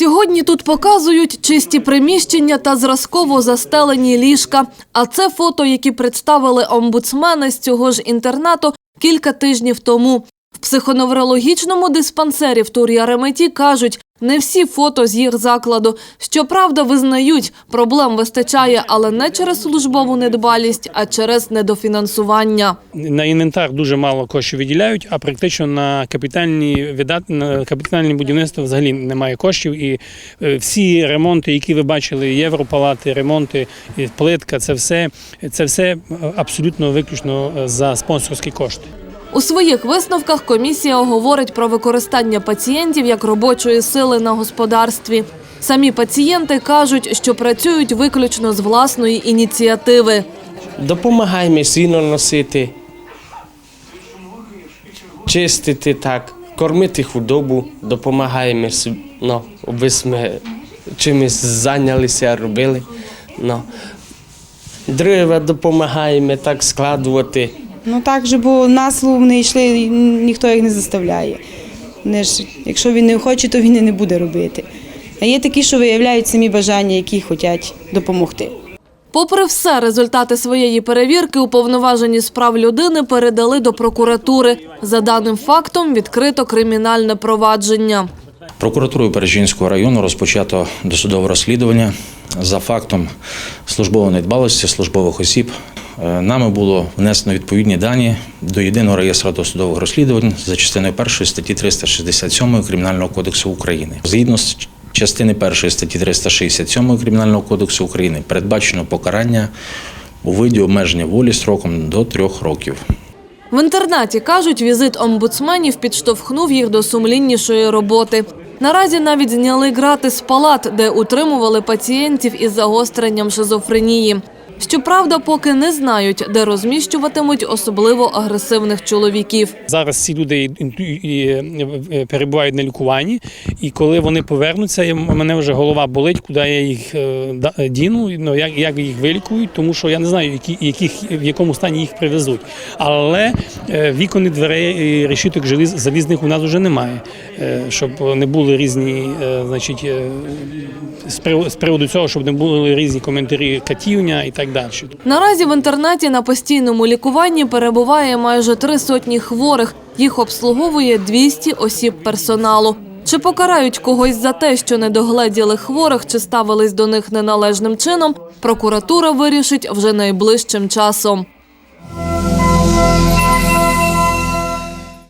Сьогодні тут показують чисті приміщення та зразково застелені ліжка. А це фото, які представили омбудсмени з цього ж інтернату кілька тижнів тому. Психоневрологічному диспансері в Тур-Яреметі кажуть, не всі фото з їх закладу. Щоправда, визнають, проблем вистачає, але не через службову недбалість, а через недофінансування. На інвентар дуже мало коштів виділяють, а практично на капітальні видатки, на капітальне будівництво взагалі немає коштів. І е, всі ремонти, які ви бачили, європалати, ремонти, плитка, це все, це все абсолютно виключно е, за спонсорські кошти. У своїх висновках комісія говорить про використання пацієнтів як робочої сили на господарстві. Самі пацієнти кажуть, що працюють виключно з власної ініціативи. Допомагаємо сіно носити, чистити так, кормити худобу, допомагаємо, ну, аби ми чимось зайнялися, робили. Ну. Дерева допомагаємо так складувати. Ну так же, бо на слово вони йшли, ніхто їх не заставляє. Вони ж, якщо він не хоче, то він і не буде робити. А є такі, що виявляють самі бажання, які хочуть допомогти. Попри все, результати своєї перевірки уповноважені справ людини передали до прокуратури. За даним фактом відкрито кримінальне провадження. Прокуратурою Пережинського району розпочато досудове розслідування за фактом службової недбалості службових осіб. Е, Нами було внесено відповідні дані до єдиного реєстру досудових розслідувань за частиною 1 статті 367 Кримінального кодексу України. Згідно з частини 1 статті 367 Кримінального кодексу України передбачено покарання у виді обмеження волі строком до трьох років. В інтернаті кажуть, візит омбудсменів підштовхнув їх до сумліннішої роботи. Наразі навіть зняли грати з палат, де утримували пацієнтів із загостренням шизофренії. Щоправда, поки не знають, де розміщуватимуть особливо агресивних чоловіків. Зараз ці люди перебувають на лікуванні, і коли вони повернуться, мене вже голова болить, куди я їх е, діну, ну як, як їх вилікують, тому що я не знаю, які, яких, в якому стані їх привезуть. Але е, вікон і дверей і решіток залізних у нас вже немає, е, щоб не були різні, значить, з приводу, цього, щоб не були різні коментарі катівня і так. Наразі в інтернаті на постійному лікуванні перебуває майже три сотні хворих. Їх обслуговує 200 осіб персоналу. Чи покарають когось за те, що не догледіли хворих чи ставились до них неналежним чином, прокуратура вирішить вже найближчим часом.